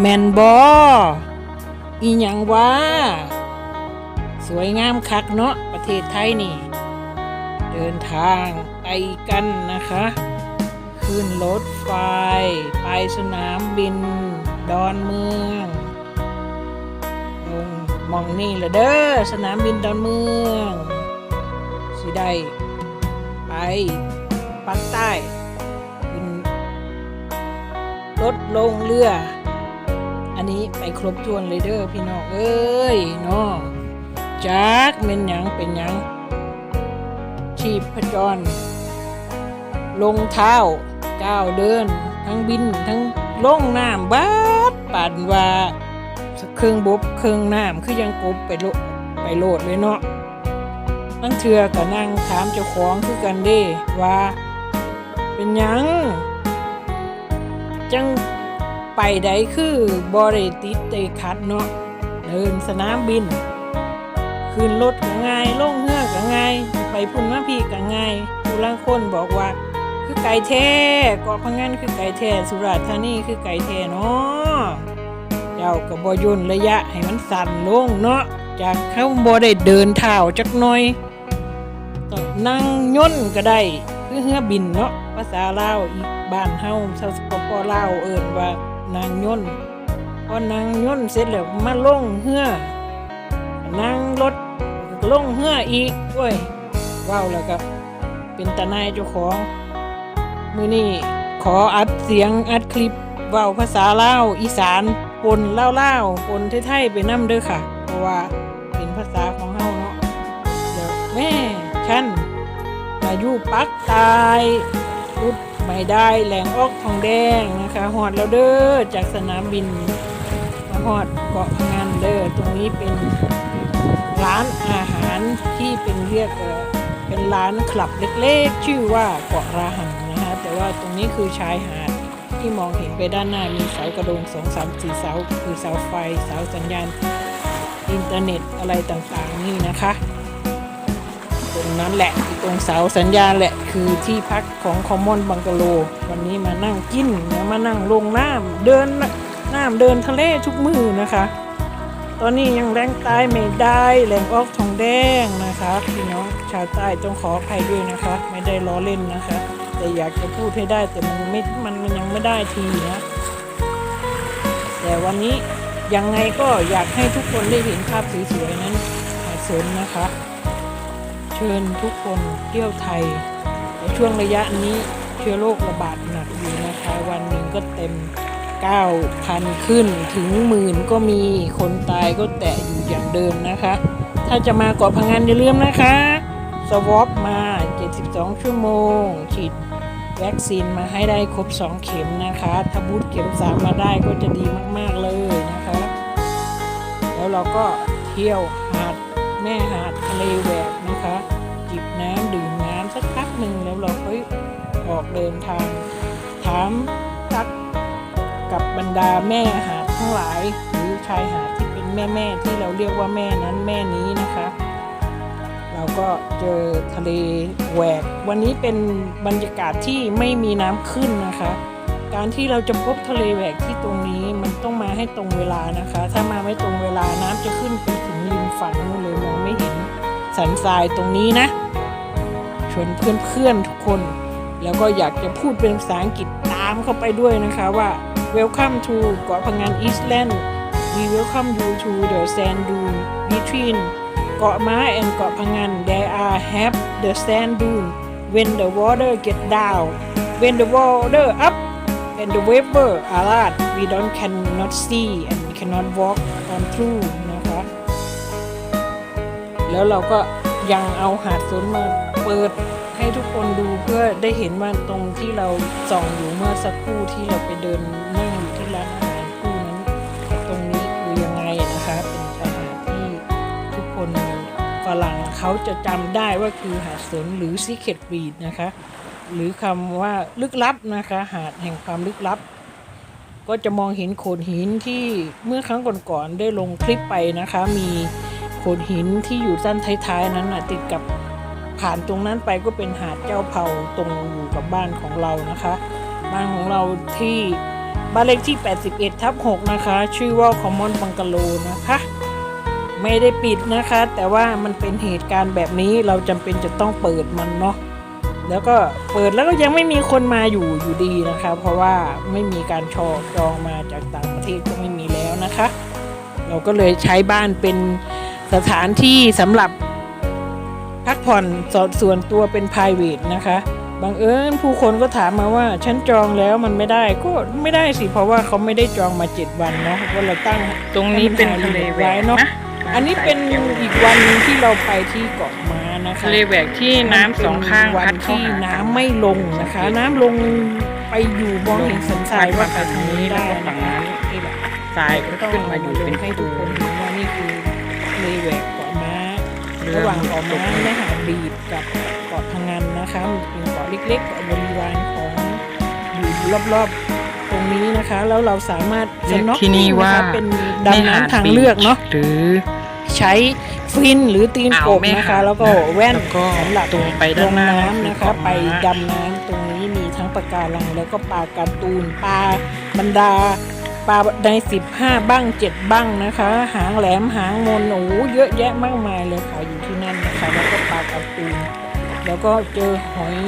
แมนบออีหยังวะสวยงามคักเนาะประเทศไทยนี่ เดินทางไปกันนะคะ ขึ้นรถไฟ ไปสนามบิน ดอนเมืองลงมองนี่ละเด้อสนามบินดอนเมืองสิได้ไปปักใต้ขึ้นรถลงเรือ นี้ไปครบถ้วนเลยเด้อพี่น้องเอ้ยเนาะจักเป็นหยังเป็นหยังชีพจร ลงเท้าก้าวเดิน ทั้งบินทั้งลงน้ำบาดปั่นว่าเครื่องบบเครื่องน้ำคือยังกบไปโลไปโลดเลยเนาะนั่งเถื่อก็นั่งถามเจ้าของคือกันเด้ว่า เป็นยังจัง ไปใดคือบริติดเตคัดเนาะเดินสนามบินขึ้นรถก็ง่ายลงเรือก็ง่าย ไปพุ่นมาพี่ก็ง่ายผู้ลางคนบอกว่า คือไก่แท้เกาะพังงานคือไก่แท้สุราษฎร์ธานีคือไก่แท้เนาะเจ้าก็บ่ย่นระยะให้มันสั่นลงเนาะจากเข้าบ่ได้เดินเท้าจักหน่อยต้องนั่งย่นก็ได้คือเรือบินเนาะภาษาลาวอีกบ้านเฮาชาวสปปลาวเอิ้นว่า นางย่นพอนางย่นเสร็จแล้วมาลงเรือนั่งรถลงเรืออีกโอ้ยว้าวแล้วก็เป็นตาหนายเจ้าของ มือนี่ขออัดเสียงอัดคลิปเว้าภาษาเล่าอีสานปนเล่าเล่าวๆปนไทยๆไปนํเด้อค่ะ เพราะว่าเป็นภาษาของเฮาเนาะเดี๋ยวแม่ฉันมายู่ปักตายรุด ไม่ได้แหลงออกทองแดงนะคะหอดแล้วเด้อจากสนามบินมาหอดเกาะพงันเด้อตรงนี้เป็นร้านอาหารที่เป็นเรียกเอ่อเป็นร้านคลับเล็กๆ ชื่อว่าเกาะราหังนะฮะแต่ว่าตรงนี้คือชายหาดที่มองเห็นไปด้านหน้ามีเสากระโดงสองสามสี่เสาคือเสาไฟเสาสัญญาณอินเทอร์เน็ตอะไรต่างๆนี่นะคะ ตรงนั้นแหละตรงเสาสัญญาณแหละคือที่พักของคอมมอนบังกะโลวันนี้มานั่งกินมานั่งลงน้ำเดินน้ำเดินทะเลทุกมือนะคะ ตอนนี้ยังแรงใต้ไม่ได้แรงออกทองแดงนะคะพี่น้องชาวใต้ต้องขออภัยด้วยนะคะ ไม่ได้ล้อเล่นนะคะ แต่อยากจะพูดให้ได้แต่มันไม่มันมันยังไม่ได้ทีนะแต่วันนี้ยังไงก็อยากให้ทุกคนได้เห็นภาพสวยๆนั้นหาดสนนะคะ เชิญทุกคนเที่ยวไทย ในช่วงระยะนี้เชื้อโรคระบาดหนักอยู่นะคะ วันหนึ่งก็เต็ม 9,000 ขึ้นถึงหมื่นก็มีคนตายก็แตะอยู่อย่างเดิมนะคะ ถ้าจะมาเกาะพังงานอย่าลืมนะคะสวอปมา 72 ชั่วโมง ฉีดวัคซีนมาให้ได้ครบ 2 เข็มนะคะ ถ้าบูทเข็ม 3 มาได้ก็จะดีมาก ๆ เลยนะคะ แล้วเราก็เที่ยวหาดแม่หาดทะเลแหวก นะคะ จิบน้ำดื่มน้ำสักพักหนึ่งแล้วเราค่อยออกเดินทาง ถามทักกับบรรดาแม่หาดทั้งหลาย หรือชายหาดที่เป็นแม่แม่ที่เราเรียกว่าแม่นั้นแม่นี้นะคะ เราก็เจอทะเลแหวก วันนี้เป็นบรรยากาศที่ไม่มีน้ำขึ้นนะคะการที่เราจะพบทะเลแหวกที่ตรงนี้มันต้องมาให้ตรงเวลานะคะ ถ้ามาไม่ตรงเวลาน้ำจะขึ้นไปถึงริมฝั่งนู่นเลยมองไม่เห็น สันทรายตรงนี้นะชวนเพื่อนๆทุกคน แล้วก็อยากจะพูดเป็นภาษาอังกฤษตามเข้าไปด้วยนะคะว่า Welcome to เกาะพังงาน Eastland We welcome you to the sand dune between เกาะม้า and เกาะพังงาน There are have the sand dune when the water get down when the water up and the vapor are large we don't cannot see and cannot walk on through แล้วเราก็ยังเอาหาดสนมาเปิดให้ทุกคนดูเพื่อได้เห็นว่าตรงที่เราส่องอยู่เมื่อสักครู่ที่เราไปเดินนั่งอยู่ที่ร้านอาหารคู่นั้นตรงนี้คือยังไงนะคะเป็นชายหาดที่ทุกคนฝรั่งเขาจะจำได้ว่าคือหาดสนหรือ Secret Beach นะคะ หรือคำว่าลึกลับนะคะ หาดแห่งความลึกลับ ก็จะมองเห็นโขดหินที่เมื่อครั้งก่อนๆได้ลงคลิปไปนะคะมี ขดหินที่อยู่ด้านท้ายๆนั้นนะติดกับผ่านตรงนั้นไปก็เป็นหาดเจ้าเผาตรงอยู่กับบ้านของเรานะคะ บ้านของเราที่บ้านเลขที่ 81ทับ6นะคะ ชื่อว่า Common Bungalow นะคะ ไม่ได้ปิดนะคะ แต่ว่ามันเป็นเหตุการณ์แบบนี้เราจำเป็นจะต้องเปิดมันเนาะแล้วก็เปิดแล้วก็ยังไม่มีคนมาอยู่อยู่ดีนะคะ เพราะว่าไม่มีการชอจองมาจากต่างประเทศก็ไม่มีแล้วนะคะ เราก็เลยใช้บ้านเป็น สถานที่สำหรับพักผ่อนสส่วนตัวเป็น p r i v a t นะคะบังเอิญผู้คนก็ถามมาว่าฉันจองแล้วมันไม่ได้ก็ไม่ได้สิเพราะว่าเขาไม่ได้จองมา7วันเนาะว่าเราตั้งตรงนี้เป็นทะเลแหวกเนาะนะอันนี้เป็นอีกวันหนึ่งที่เราไปที่เกาะม้านะคะทะเลแหวกที่น้ำสองข้างวัพันดเข้าที่หาน้ำไม่ลงนะคะ น้ำลงไปอยู่มองเห็นสันทรายว่าไปทางนี้ได้ฝั่นะงคะนั้นนี่แหละทรายก็ขึ้นมาอยู่เป็นให้ทุกคนเห็นว่านี่คือ ทะเลแหวกเกาะม้าเรืระอหว่างเกาะม้าและหาดบีดกับเกาะพังงานนะคะมันเป็นเกาะเล็กๆเกาะบริวารของอยู่รอบๆตรงนี้นะคะ แล้วเราสามารถเรียกสน็อกที่นี่ว่าะคะเป็นดำน้ำทางเลือกเนาะหรือใช้ฟินหรือตีนกบนะคะ แล้วก็แว่นแล้วก็สำหรับตรงไปลด้านงหน้าน้ำนะคะคือเกาะม้าไปดำน้ำตรงนี้มีทั้งปะการังแล้วก็ปลาการ์ตูนปลาบรรดา ปลาในสิบห้าบ้างเจ็ดบ้างนะคะ หางแหลมหางมนโอ้โหเยอะแยะมากมายเลยค่ะอยู่ที่นั่นนะคะ แล้วก็ปลาการ์ตูนแล้วก็เจอหอย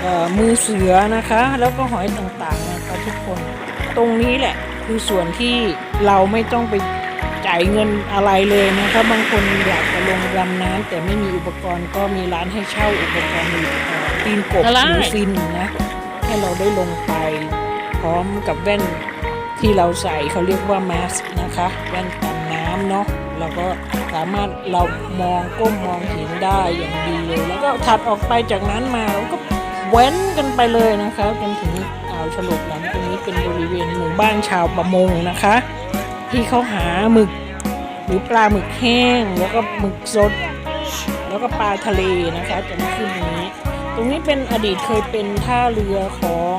เอ่อมือเสือนะคะ แล้วก็หอยต่างๆนะคะทุกคนตรงนี้แหละคือส่วนที่เราไม่ต้องไปจ่ายเงินอะไรเลยนะคะ บางคนอยากจะลงดำน้ำแต่ไม่มีอุปกรณ์ก็มีร้านให้เช่าอุปกรณ์อยู่เอ่อตีนกบอะไรหรือฟินนะให้เราได้ลงไปพร้อมกับแว่น ที่เราใส่เขาเรียกว่าแมสนะคะแว่นกันน้ำเนาะเราก็สามารถเรามองก้มมองเห็นได้อย่างดีเลยแล้วก็ถัดออกไปจากนั้นมาเราก็แว้นกันไปเลยนะคะจนถึงอ่าวฉลกหลังตรงนี้เป็นบริเวณหมู่บ้านชาวประมงนะคะ ที่เขาหาหมึก หรือปลาหมึกแห้ง แล้วก็หมึกสด แล้วก็ปลาทะเลนะคะจะมาขึ้นตรงนี้ ตรงนี้เป็นอดีตเคยเป็นท่าเรือของ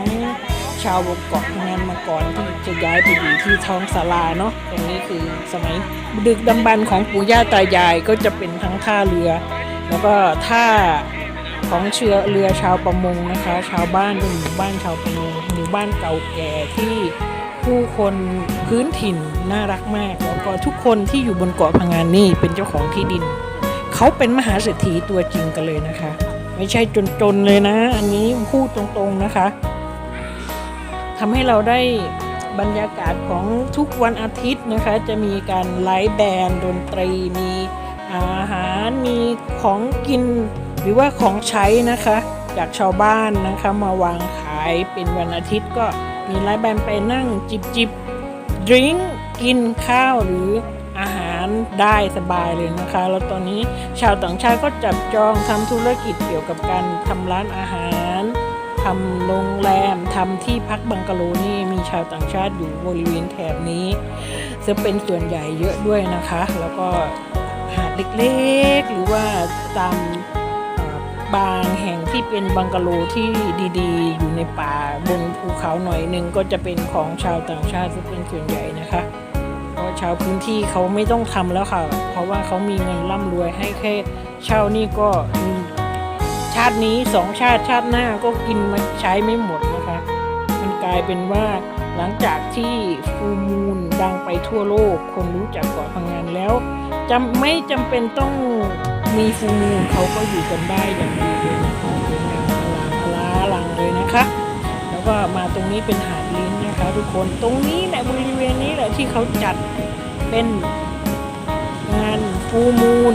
ชาวบนเกาะพะงันมาก่อนที่จะย้ายไปอยู่ที่ท้องสาราเนาะตรงนี้คือสมัยดึกดำบรรของปู่ย่าตายายก็จะเป็นทั้งท่าเรือ แล้วก็ท่าของเชือเรือชาวประมงนะคะ ชาวบ้านเป็นหมู่บ้านชาวประมงหมู่บ้านเก่าแก่ที่ผู้คนพื้นถิ่นน่ารักมาก แล้วก็ทุกคนที่อยู่บนเกาะพังงานนี่เป็นเจ้าของที่ดิน เขาเป็นมหาเศรษฐีตัวจริงกันเลยนะคะ ไม่ใช่จนๆเลยนะ อันนี้พูดตรงๆนะคะ ทำให้เราได้บรรยากาศของทุกวันอาทิตย์นะคะ จะมีการไลฟ์แบนด์ดนตรีมีอาหารมีของกินหรือว่าของใช้นะคะ จากชาวบ้านนะคะมาวางขายเป็นวันอาทิตย์ก็มีไลฟ์แบนด์ไปนั่งจิบจิบดริงกินข้าวหรืออาหารได้สบายเลยนะคะ แล้วตอนนี้ชาวต่างชาติก็จับจองทำธุรกิจเกี่ยวกับการทำร้านอาหาร ทำโรงแรมทำที่พักบังกะโลนี่มีชาวต่างชาติอยู่บริเวณแถบนี้ จะเป็นส่วนใหญ่เยอะด้วยนะคะ แล้วก็หาดเล็กๆ หรือว่าตามบางแห่งที่เป็นบังกะโลที่ดีๆ อยู่ในป่าบนภูเขาหน่อยหนึ่งก็จะเป็นของชาวต่างชาติที่เป็นส่วนใหญ่นะคะเพราะชาวพื้นที่เขาไม่ต้องทำแล้วค่ะ เพราะว่าเขามีเงินร่ำรวยให้แค่เช่านี่ก็ชาตินี้สองชาติชาติหน้าก็กินมาใช้ไม่หมดนะคะ มันกลายเป็นว่าหลังจากที่ฟูมูลดังไปทั่วโลก คนรู้จักเกาะพังงานแล้วจำไม่จำเป็นต้องมีฟูมูลเขาก็อยู่กันได้อย่างดีเลยนะคะสวยงามอลามอลาหลังเลยนะคะ แล้วก็มาตรงนี้เป็นหาดลิ้นนะคะ ทุกคนตรงนี้แหละบริเวณนี้แหละที่เขาจัดเป็นงานฟูมูล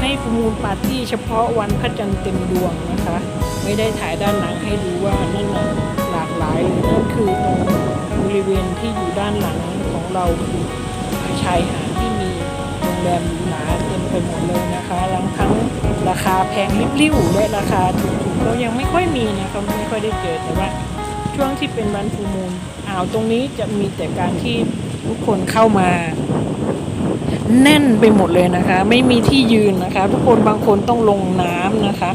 ให้ฟูมูลปาร์ตี้เฉพาะวันพระจันทร์เต็มดวงนะคะ ไม่ได้ถ่ายด้านหลังให้ดูว่านั่นนะหลากหลายเลยนั่นคือตรงบริเวณที่อยู่ด้านหลังของเราคือชายหาดที่มีโรงแรมหรูหราเต็มไปหมดเลยนะคะทั้งทั้งราคาแพงริบลิ่วและราคาถูกๆก็ยังไม่ค่อยมีนะคะไม่ค่อยได้เจอแต่ว่าช่วงที่เป็นวันฟูมูลอ่าวตรงนี้จะมีแต่การที่ ทุกคนเข้ามา แน่นไปหมดเลยนะคะ ไม่มีที่ยืนนะคะ ทุกคนบางคนต้องลงน้ำนะคะ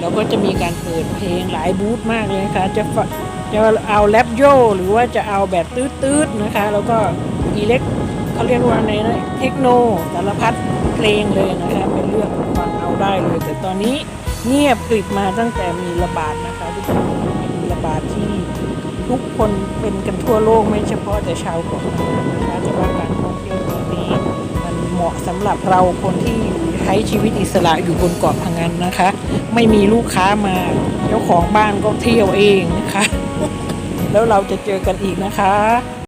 แล้วก็จะมีการเปิดเพลงหลายบูธมากเลยนะคะจะจะเอาแรปโยหรือว่าจะเอาแบบตืดๆนะคะ แล้วก็อิเล็กเขาเรียกว่าในนะเทคโนสารพัดเพลงเลยนะคะเป็นเรื่องฟังเอาได้เลย แต่ตอนนี้เงียบกริบมาตั้งแต่มีระบาดนะคะทุกคนมีระบาดที่ ทุกคนเป็นกันทั่วโลกไม่เฉพาะแต่ชาวเกาะพะงันนะคะแต่ว่าการท่องเที่ยวตรงนี้ มันเหมาะสำหรับเราคนที่ใช้ชีวิตอิสระอยู่บนเกาะพังันนะคะ ไม่มีลูกค้ามาเจ้าของบ้านก็เที่ยวเองนะคะ แล้วเราจะเจอกันอีกนะคะ